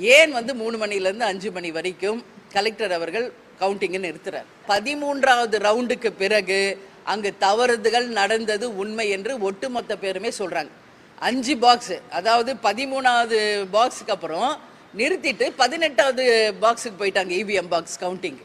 ஏன் வந்து மூணு மணிலேருந்து அஞ்சு மணி வரைக்கும் கலெக்டர் அவர்கள் கவுண்டிங்கை நிறுத்துறார்? பதிமூன்றாவது ரவுண்டுக்கு பிறகு அங்கு தவறுதுகள் நடந்தது உண்மை என்று ஒட்டுமொத்த பேருமே சொல்கிறாங்க அஞ்சு பாக்ஸ் அதாவது பதிமூணாவது பாக்ஸுக்கு அப்புறம் நிறுத்திட்டு பதினெட்டாவது பாக்ஸுக்கு போயிட்டாங்க இவிஎம் பாக்ஸ் கவுண்டிங்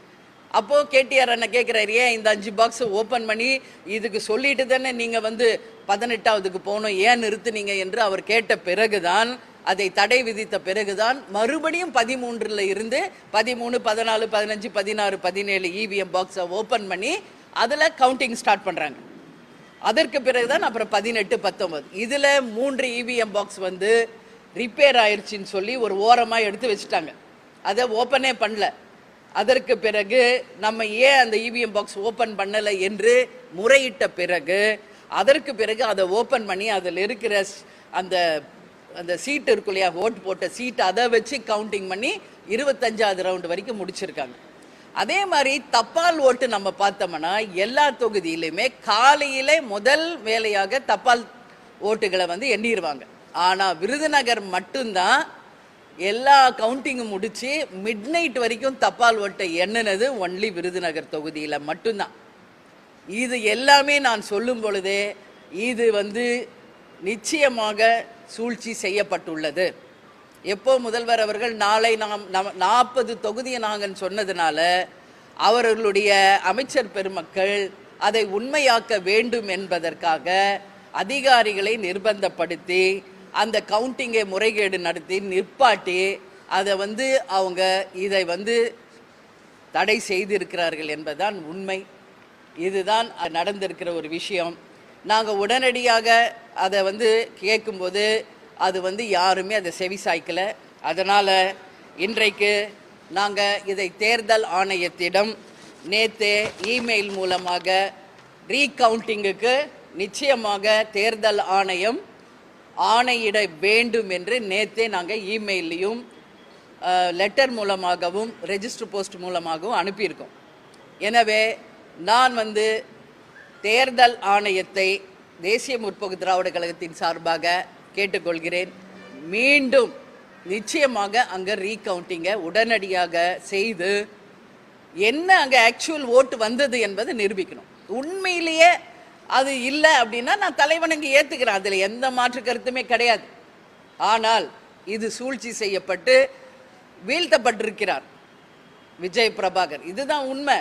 அப்போது கேடிஆர் அண்ணன் கேட்குறாரு ஏன் இந்த அஞ்சு பாக்ஸை ஓப்பன் பண்ணி இதுக்கு சொல்லிட்டு தானே நீங்கள் வந்து பதினெட்டாவதுக்கு போகணும்? ஏன் நிறுத்துனீங்க? என்று அவர் கேட்ட பிறகுதான் அதை தடை விதித்த பிறகுதான் மறுபடியும் பதிமூன்றில் இருந்து பதிமூணு பதினாலு பதினஞ்சு பதினாறு பதினேழு இவிஎம் பாக்ஸை ஓப்பன் பண்ணி அதில் கவுண்டிங் ஸ்டார்ட் பண்ணுறாங்க அதற்கு பிறகுதான் அப்புறம் பதினெட்டு பத்தொன்பது. இதில் மூன்று இவிஎம் பாக்ஸ் வந்து ரிப்பேர் ஆயிடுச்சின்னு சொல்லி ஒரு ஓரமாக எடுத்து வச்சுட்டாங்க. அதை ஓப்பனே பண்ணல. அதற்கு பிறகு நம்ம ஏன் அந்த இவிஎம் பாக்ஸ் ஓப்பன் பண்ணலை என்று முறையிட்ட பிறகு அதற்கு பிறகு அதை ஓப்பன் பண்ணி அதில் இருக்கிற அந்த அந்த சீட் இருக்கும் இல்லையா ஓட்டு போட்ட சீட் அதை வச்சு கவுண்டிங் பண்ணி இருபத்தஞ்சாவது ரவுண்டு வரைக்கும் முடிச்சிருக்காங்க. அதே மாதிரி தபால் ஓட்டு நம்ம பார்த்தோம்னா எல்லா தொகுதியிலுமே காலையிலே முதல் வேலையாக தபால் ஓட்டுகளை வந்து எண்ணிடுவாங்க. ஆனால் விருதுநகர் மட்டும்தான் எல்லா கவுண்டிங்கும் முடிச்சு மிட் நைட் வரைக்கும் தபால் ஓட்டை எண்ணினது ஒன்லி விருதுநகர் தொகுதியில் மட்டும்தான். இது எல்லாமே நான் சொல்லும் பொழுதே இது வந்து நிச்சயமாக சூழ்ச்சி செய்யப்பட்டுள்ளது. எப்போ முதல்வர் அவர்கள் நாளை நாம் நம் நாற்பது தொகுதியை நாங்கள் சொன்னதுனால அவர்களுடைய அமைச்சர் பெருமக்கள் அதை உண்மையாக்க வேண்டும் என்பதற்காக அதிகாரிகளை நிர்பந்தப்படுத்தி அந்த கவுண்டிங்கை முறைகேடு நடத்தி நிற்பாட்டி அதை வந்து அவங்க இதை வந்து தடை செய்திருக்கிறார்கள் என்பதுதான் உண்மை. இதுதான் நடந்திருக்கிற ஒரு விஷயம். நாங்கள் உடனடியாக அதை வந்து கேட்கும்போது அது வந்து யாருமே அதை செவி சாய்க்கலை. அதனால் இன்றைக்கு நாங்கள் இதை தேர்தல் ஆணையத்திடம் நேற்று இமெயில் மூலமாக ரீகவுண்டிங்குக்கு நிச்சயமாக தேர்தல் ஆணையம் ஆணையிட வேண்டும் என்று நேற்றே நாங்கள் இமெயிலையும் லெட்டர் மூலமாகவும் ரெஜிஸ்டர் போஸ்ட் மூலமாகவும் அனுப்பியிருக்கோம். எனவே நான் வந்து தேர்தல் ஆணையத்தை தேசிய முற்போக்கு திராவிட கழகத்தின் சார்பாக கேட்டுக்கொள்கிறேன். மீண்டும் நிச்சயமாக அங்கே ரீகவுண்டிங்கை உடனடியாக செய்து என்ன அங்கே ஆக்சுவல் ஓட்டு வந்தது என்பதை நிரூபிக்கணும். உண்மையிலேயே அது இல்லை அப்படின்னா நான் தலைவனுக்கு ஏற்றுக்கிறேன் அதில் எந்த மாற்று கருத்துமே கிடையாது. ஆனால் இது சூழ்ச்சி செய்யப்பட்டு வீழ்த்தப்பட்டிருக்கிறார். விஜய் பிரபாகர். இதுதான் உண்மை.